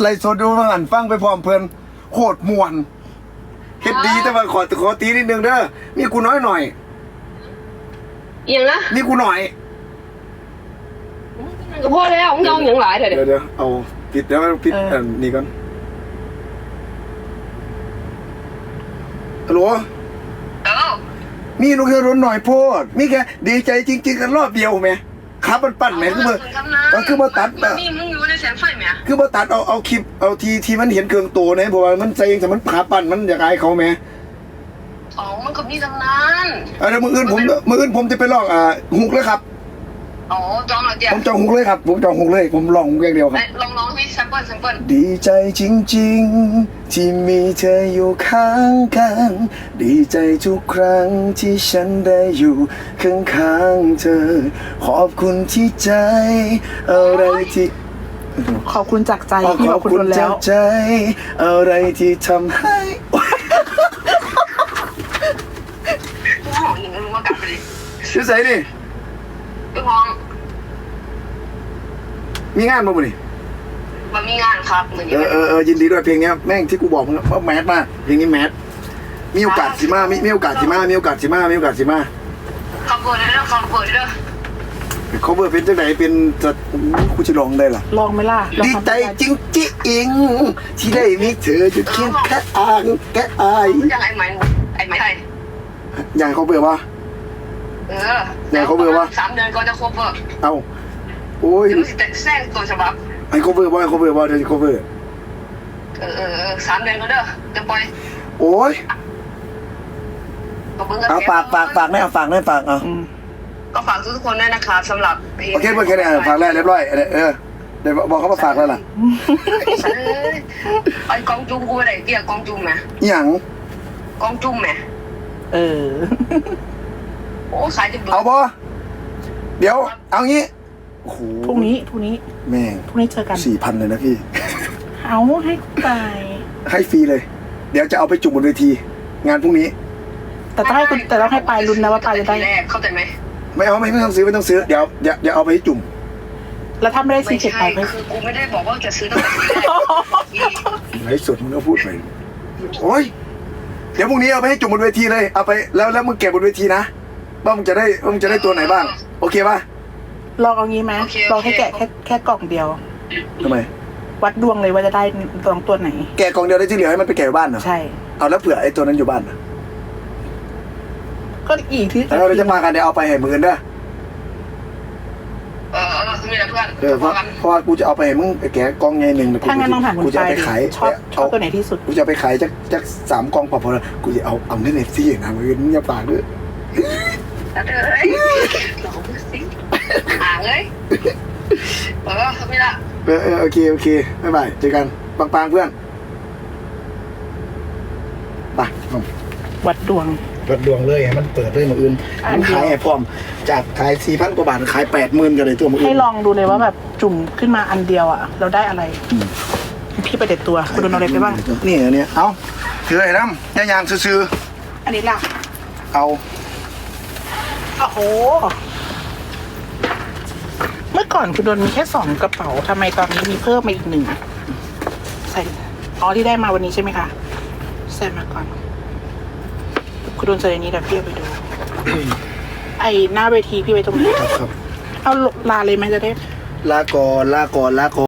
ไล่สดดูว่าหันฟังไปพร้อมเพิ่นโคตรม่วนเฮ็ดดีแต่ว่าขอขอตีนิดนึงเด้อมีกูน้อยหน่อยเอียงนะมีกูหน่อยก็พอแล้วมึงเอาอย่างหลายเถอะเดี๋เดี๋ยยววเดี๋ยวเอาปิดเดี๋ยวปิดเอออัอันนี้ก่อนฮัลโหลเออมีลูกเรือรนหน่อยโพดมีแค่ดีใจจริง ๆ กันรอบเดียวแหม่ ขับมันปั่นแหม่คือมาก็คือมาตัดมัอะนมีมึงอยู่ในแสงไฟไหมคือมาตัดเอาเอาคลิปเอาทีที่มันเห็นเครื่องตัวนะเพราะว่ามันใจเองแต่มันขาปั่นมันอยากอายเขาแหม่อ๋อมันก็มีตำนานเอาเดี๋ยวมืออื่นผมมืออื่นผมจะไปลองอ่าฮุกเลยครับ อ๋อจองเหรอเดียผมจองฮุกเลยครับ ผมจองฮุกเลย ผมลองฮุกอย่างเดียวครับ ลองลองพี่แซมเปิลแซมเปิลดีใจจริง ๆ ที่มีเธออยู่ข้างกัน ดีใจทุกครั้งที่ฉันได้อยู่ข้างๆเธอ ขอบคุณที่ใจ อะไรที่ ขอบคุณจากใจขอที่ขบออบกคุณคุณโดนแล้จาวกใจ อะไรที่ทำให้กูห้องอย่างนี้มึงว่ากลับไปดิชื่อใส่ดิกูห้อง มีงานมาบ่นี่มันมีงานครับเหมือนเออเออเออยินดีด้วยเพลงเนี้ยแม่งที่กูบอกมึงว่าแมสมากเพลงนี้แมสมีโอกาสสิมามีมีโอกาสสิมามีโอกาสสิมามีโอกาสสิมาขับเปิดได้แล้วขับเปิดได้แล้วเขาเบอร์เป็นจังไหนเป็นจะกูจะลองได้เหรอลองไหมล่ะลองดีทำใจจริงจริงๆที่ได้มีเธออยู่เคียงแค่อ่างแค่อายยังไอ้ไหมไอ้ไหมไทยอย่างเขาเบอร์ว่าเออไหนเขาเบอร์วะ สามเดือนก็จะครบเบอร์เอา โอ้ยเดี๋ยวมึงสิแซงตัวฉบับไอ้เขาเบอร์ว่าไอ้เขาเบอร์ว่าเดี๋ยวเขาเบอร์เออเออเออสามเดือนก็เด้อจะปล่อยโอ้ยก็เบิ่งกันเอาฝากฝากฝากแม่เอาฝากแม่ฝากเอาอืมก็ฝากทุกๆคนด้วยนะครับสำหรับพลงโอเคเมื่อกี้เนี่ยฝากแล้วเรียบร้อยเออเออเดี๋ยวบอกเขามาฝากแล้วล่ะเออไอ้กองจุ่มกูไปไหนเกี่ยกองจุ่มไหมอหย่างกองจุ่มไหมเออ โอ้ขายจะเบื่อเอาบอเดี๋ยว เอางี้ โอ้โหพรุ่งนี้พรุ่งนี้แม่งพรุ่งนี้เจอกัน สี่พันเลยนะพี่ เอาให้ไปให้ฟรีเลย เดี๋ยวจะเอาไปจุ่มบนเวที งานพรุ่งนี้ แต่ต้องให้คุณแต่ต้องให้ปลายลุ้นนะว่าปลายจะได้ แรกเข้าใจไหมไม่เอาไม่ไม่ต้องซื้อไม่ต้องซื้อเดี๋ยวเดี๋ยวเดี๋ยวเอาไปให้จุ่ม แล้วถ้าไม่ได้ซีไม่เจ็ดใช่ไปไม่คือกูไม่ได้บอกว่าจะซื้อตั้งแต่ทีแรกไลฟ์สดมึงก็พูดไปโอ้ยเดี๋ยวพรุ่งนี้เอาไปให้จุ่มบนเวทีเลยเอาไปแล้วแล้วมึงเก็บบนเวทีนะว่ามึงจะได้ว่ามึงจะได้ตัวไหนบ้าง โอเคป่ะ ลองเอางี้ไหมลองให้แกะแค่แค่กล่องเดียว ทำไม วัดดวงเลยว่าจะได้ตองตัวไหน แกะกล่องเดียวได้ที่เหลือให้มันไปแกะบ้านเหรอใช่ เอาแล้วเผื่อไอ้ตัวนั้นอยู่บ้านเหรอก็อีกที่แล้วเราจะมากันเดี๋ยวเอาไปให้มึงกันเด้อเออเออมีอะไรเพื่อนเออเพราะเพราะว่ากูจะเอาไปให้มึงไปแกะกล่องใหญ่หนึ่งเดี๋ยวกูถ้างั้นลองถามคุกูณจะปาเอายไปดิขายชอบชอบเอา ตัวไหนที่สุด กูจะเอาไปขายจากจากสามกล่องพอพอแล้วกูจะเอาเอาเงินเอฟซีนะมึงอย่าฝากด้วยแล้วเด้อเอ้ยลองดูสิ ห่างเลยเออไม่ละเออเออโอเค โอเคบ๊ายบายเจอกันปังปังๆเพื่อนไปนมวัดดวง รถดวงเลยให้มันเปิดเลยมืออื่นอันมันเดียวขายให้พร้อม จากขายสี่พันกว่าบาทขายแปดหมื่นกันเลยตัวมืออื่นให้ลองดูเลยว่าแบบจุ่มขึ้นมาอันเดียวอะ เราได้อะไรอืมพี่ไปเด็ดตัว คุณโดนเอาอะไรไปบ้าง นี่อันเนี้ยเอาถือไอ้น้ำยายางซื้ออันนี้ล่ะ ๆเอา โอ้โห เมื่อก่อนคุณโดนมีแค่สองกระเป๋าทำไมตอนนี้มีเพิ่มมาอีกหนึ่งใส่อ๋อที่ได้มาวันนี้ใช่ไหมคะใส่มาก่อนคุณโดนใส่ในนี้เดี๋ยวพี่เอาไปดู ไอหน้าเวทีพี่ไว้ตรงนี้ครับครับ เอาลาเลยไหมจะได้ ลาก่อนลาก่อนลาก่อน